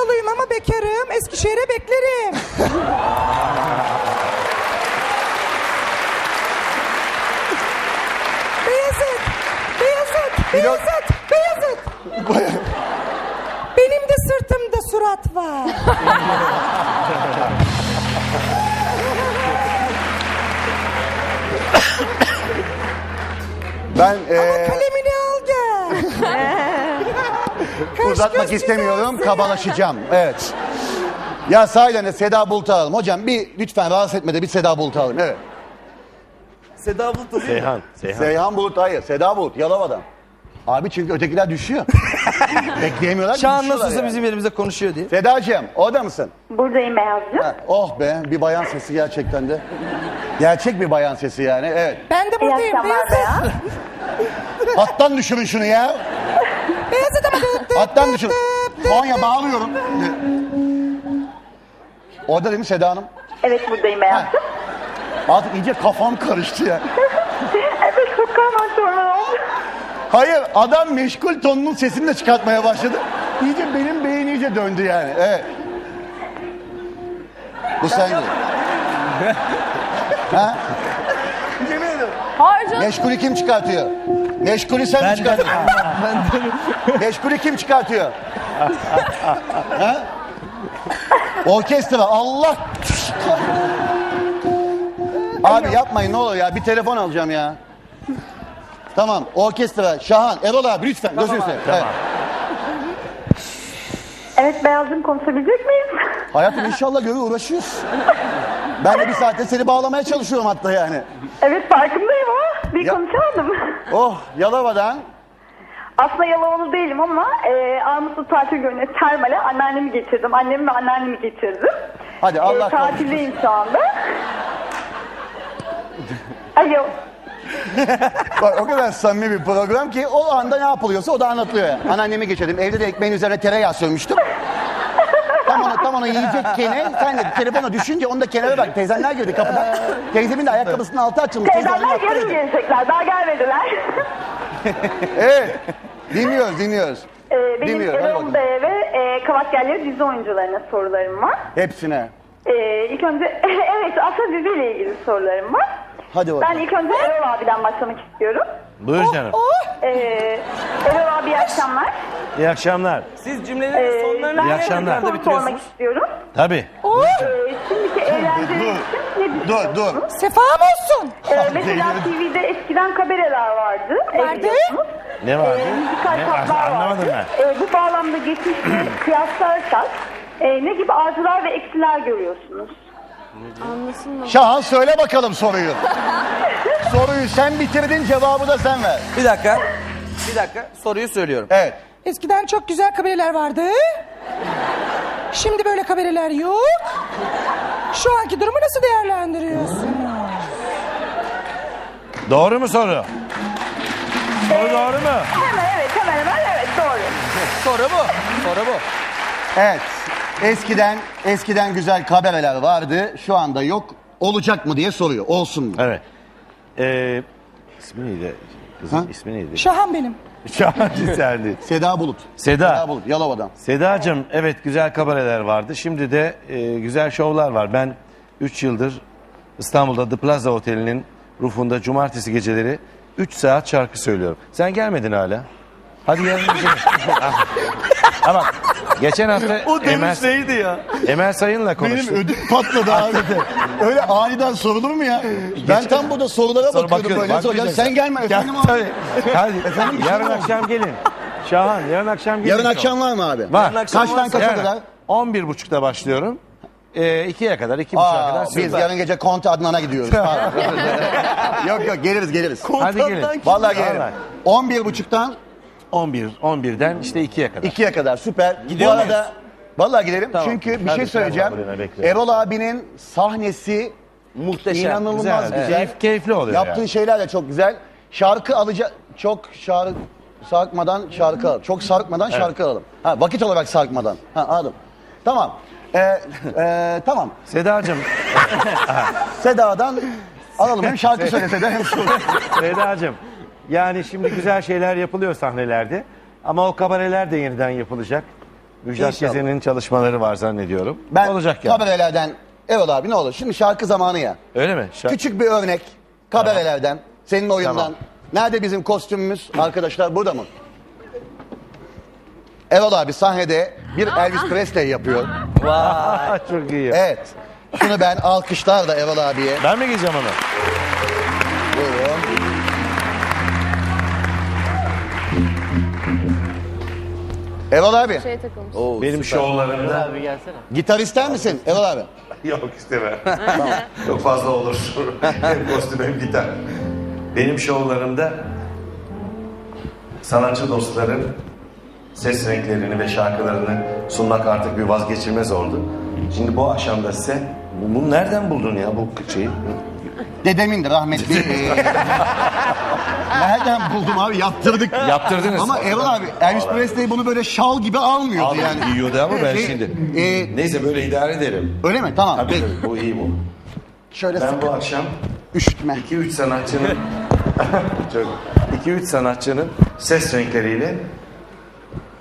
kiloluyum ama bekarım. Eskişehir'e beklerim. Beyazıt, Beyazıt, Beyazıt, Beyazıt. Benim de sırtımda surat var. Ben e, Kalemini uzatmak istemiyorum, kabalaşacağım. Evet. Ya sahiden de Seda Bulut'u alalım. Hocam bir lütfen rahatsız etme de bir Seda Bulut'u alalım. Evet. Seda Bulut oluyor. Seyhan. Seyhan. Seyhan Bulut hayır. Seda Bulut Yalova'dan. Abi çünkü ötekiler düşüyor. Bekleyemiyorlar ki Şu an düşüyorlar nasılsa yani. bizim yerimize konuşuyor diye. Sedacığım orada mısın? Buradayım Beyazcığım. Ha, oh be bir bayan sesi gerçekten de. Gerçek bir bayan sesi yani evet. Ben de İyi buradayım. akşamlar Beyazıt. Beyaz. Hattan düşürün şunu ya. Dıp dıp. Konya bağlıyorum. Orada değil mi Seda Hanım? Evet buradayım Beyazcığım. Artık iyice kafam karıştı ya. Evet çok oldu. Hayır adam meşgul tonunun sesini de çıkartmaya başladı. İyice benim beyin iyice döndü yani. Evet. Bu sen değil. ha? Hayır canım. Meşgulü kim çıkartıyor? Meşgulü sen mi çıkartıyorsun? Meşgulü kim çıkartıyor? ha? Orkestra Allah. Abi yapmayın ne olur ya bir telefon alacağım ya. Tamam orkestra Şahan Erol abi lütfen gözünü seveyim. Evet. Evet Beyazcığım konuşabilecek miyiz? Hayatım inşallah görür uğraşıyoruz. Ben de bir saatte seni bağlamaya çalışıyorum hatta yani. Evet farkındayım ama bir Ya- konuşamadım. Oh Yalova'dan Aslında Yalovalı değilim ama e, Armutlu tatil gününe termale anneannemi getirdim. Annemi ve anneannemi getirdim. Hadi Allah e, tatildeyim şu anda. Alo. Bak o kadar samimi bir program ki o anda ne yapılıyorsa o da anlatılıyor. Yani. Anneannemi geçirdim. Evde de ekmeğin üzerine tereyağı sürmüştüm. Tam onu yiyecekken sen de telefona düşünce onu da kenara bak. Teyzenler girdi kapıdan. Teyzemin de ayakkabısının altı açılmış. Teyze onu Teyzemler yaptı yarın gelecekler. Daha gelmediler. Evet. Dinliyoruz dinliyoruz. e, benim Dinliyorum, hadi Erol bakalım. Bey ve e, Kavak Yerleri dizi oyuncularına sorularım var. Hepsine. Ee, ilk önce evet aslında diziyle ilgili sorularım var. Hadi bakalım. Ben ilk önce Erol abiden başlamak istiyorum. Buyur canım. Ee, Erol abi iyi akşamlar. İyi akşamlar. Siz cümlelerin Ee, sonlarını İyi akşamlar. bir soru sormak bitiriyorsunuz? istiyorum. Tabii. Ee, şimdiki eğlenceli Dur, için ne Dur düşünüyorsunuz? dur. Sefam olsun. Ee, mesela TV'de eskiden kabareler vardı. e, Vardı. biliyorsunuz. Ne vardı? Ee, müzikal Ne? tatlar Anlamadım vardı. ben. Ee, bu bağlamda geçmişle kıyaslarsak e, ne gibi artılar ve eksiler görüyorsunuz? Şahan söyle bakalım soruyu. soruyu sen bitirdin cevabı da sen ver. Bir dakika. Bir dakika. Soruyu söylüyorum. Evet. Eskiden çok güzel kabareler vardı. Şimdi böyle kabareler yok. Şu anki durumu nasıl değerlendiriyorsun? Doğru mu soru? Soru doğru mu? Hemen evet hemen hemen evet doğru. Soru bu. Soru bu. Evet. Eskiden eskiden güzel kabareler vardı. Şu anda yok. Olacak mı diye soruyor. Olsun mu? Evet. Ee, ismi neydi? Kızın Ha? ismi neydi? Şahan benim. Şahan güzeldi. Seda Bulut. Seda. Seda Bulut Yalova'dan. Sedacığım evet güzel kabareler vardı. Şimdi de e, güzel şovlar var. Ben 3 yıldır İstanbul'da The Plaza Oteli'nin rufunda cumartesi geceleri 3 saat şarkı söylüyorum. Sen gelmedin hala. Hadi yarın gidelim. Ama geçen hafta Emel, neydi ya? Emel Sayın'la konuştum. ödüm patladı abi. Öyle aniden sorulur mu ya? Ben tam burada sorulara Sonra bakıyordum bakıyorum, böyle. Bakmayacaksın. Sen gelme Gel, efendim abi. tabii. Hadi. Efendim, yarın akşam gelin. Şahan yarın akşam gelin. Yarın akşam var mı abi? Var. Akşam Kaçtan varsa- kaça kadar? 11.30'da başlıyorum. Ee, 2'ye kadar, 2.30'a Aa, kadar biz süper. yarın gece Konti Adnan'a gidiyoruz. yok yok geliriz geliriz. Hadi gelin. Vallahi gelirim. Vallahi. 11.30'dan 11, 11'den işte 2'ye kadar. 2'ye kadar süper. Gidiyor Bu arada vallahi gidelim. Tamam. Çünkü bir şey söyleyeceğim. buraya. Erol abinin sahnesi Muhteşem. inanılmaz Güzel, keyif- keyifli oluyor Yaptığı yani. şeyler de çok güzel. Şarkı alacak çok şarkı sarkmadan şarkı alalım. Çok sarkmadan şarkı alalım. Ha vakit olarak sarkmadan. Ha anladım. Tamam. Ee, e, tamam. Sedacığım, Seda'dan alalım. Hem şarkı söyle Seda hem. Sedacığım. Yani şimdi güzel şeyler yapılıyor sahnelerde. Ama o kabareler de yeniden yapılacak. Müjdat İnşallah. Gezen'in çalışmaları var zannediyorum. Ben Olacak yani. kabarelerden Erol abi ne olur şimdi şarkı zamanı ya. Öyle mi? Şarkı- Küçük bir örnek kabarelerden senin oyundan. Tamam. Nerede bizim kostümümüz? Arkadaşlar burada mı? Erol abi sahnede bir Elvis Presley yapıyor. Aa, çok iyi. Evet. Şunu ben alkışlarla Erol abiye. Ben mi giyeceğim onu? Buyurun. Erol abi, Şeye takılmış. Oo, Benim süper. şovlarımda... gitar ister misin Erol abi? Yok istemem. Çok fazla olur. hem kostüm hem gitar. Benim şovlarımda sanatçı dostların ses renklerini ve şarkılarını sunmak artık bir vazgeçilmez oldu. Şimdi bu akşam da size bunu nereden buldun ya bu şeyi? Dedemin de rahmetli. Nereden buldum abi? Yaptırdık. Yaptırdınız. Ama Erol abi Elvis Presley bunu böyle şal gibi almıyordu Abi yani. yiyordu ama ben Şey, şimdi. e, Neyse böyle idare ederim. Öyle mi? Tamam. Tabii Peki. tabii bu iyi bu. Şöyle Ben sıkı. bu akşam Üşütme. 2-3 sanatçının çok 2-3 sanatçının ses renkleriyle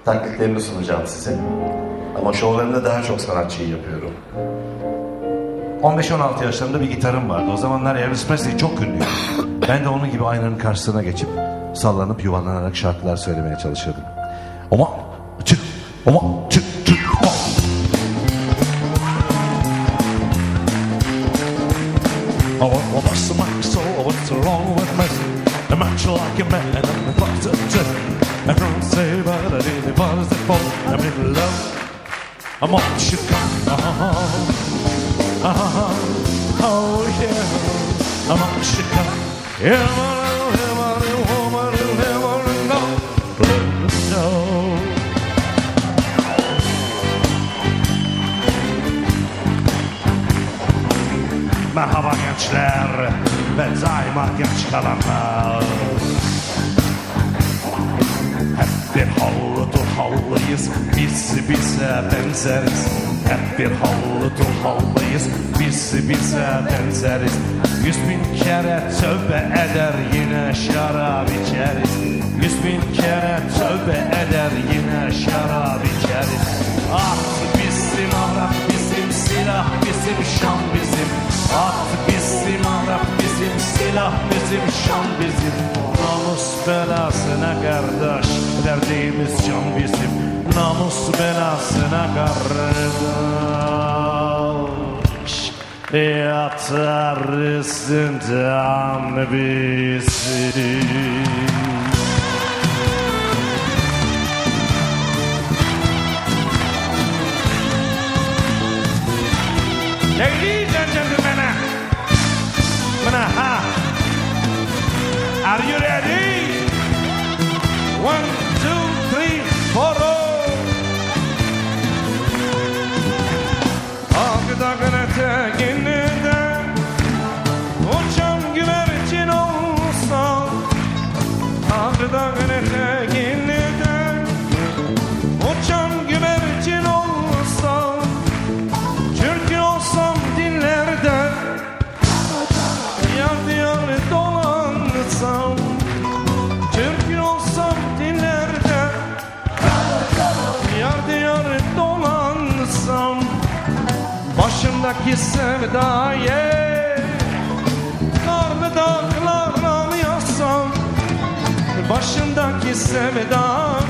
taklitlerini sunacağım size. Ama şovlarımda daha çok sanatçıyı yapıyorum. 15-16 yaşlarında bir gitarım vardı. O zamanlar Elvis Presley çok ünlüydü. Ben de onun gibi aynanın karşısına geçip sallanıp yuvarlanarak şarkılar söylemeye çalışırdım. Ama çık, ama çık, çık, ama. I'm on you come. Oh, oh yeah, I'm on Chicago. Merhaba gençler ve daima genç kalanlar. Hep bir havlu turhallıyız, biz bize benzeriz. Hep bir havlu turhallıyız, biz bize benzeriz. Yüz bin kere tövbe eder yine şarap içeriz. Yüz bin kere tövbe eder yine şarap içeriz. Ah bizim Arap, bizim silah, bizim şan bizim. Ah bizim Arap, bizim silah, bizim şan bizim. Namus belasına kardeş, derdimiz can bizim. Namus belasına kardeş. Üstünden bizi. Ladies and gentlemen. Are you ready? One, Başımdaki sevdayı Karlı dağlarla yazsam Başımdaki sevdayı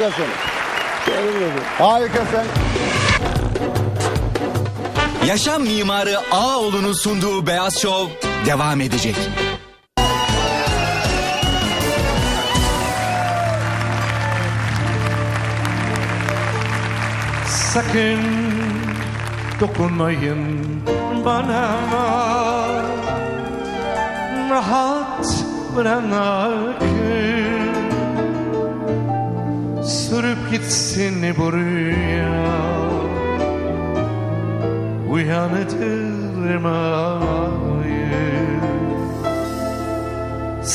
Harikasın. Harikasın. Yaşam mimarı Ağaoğlu'nun sunduğu Beyaz Şov devam edecek. Sakın dokunmayın bana Rahat bırakın Sürüp gitsin buraya Uyandı mı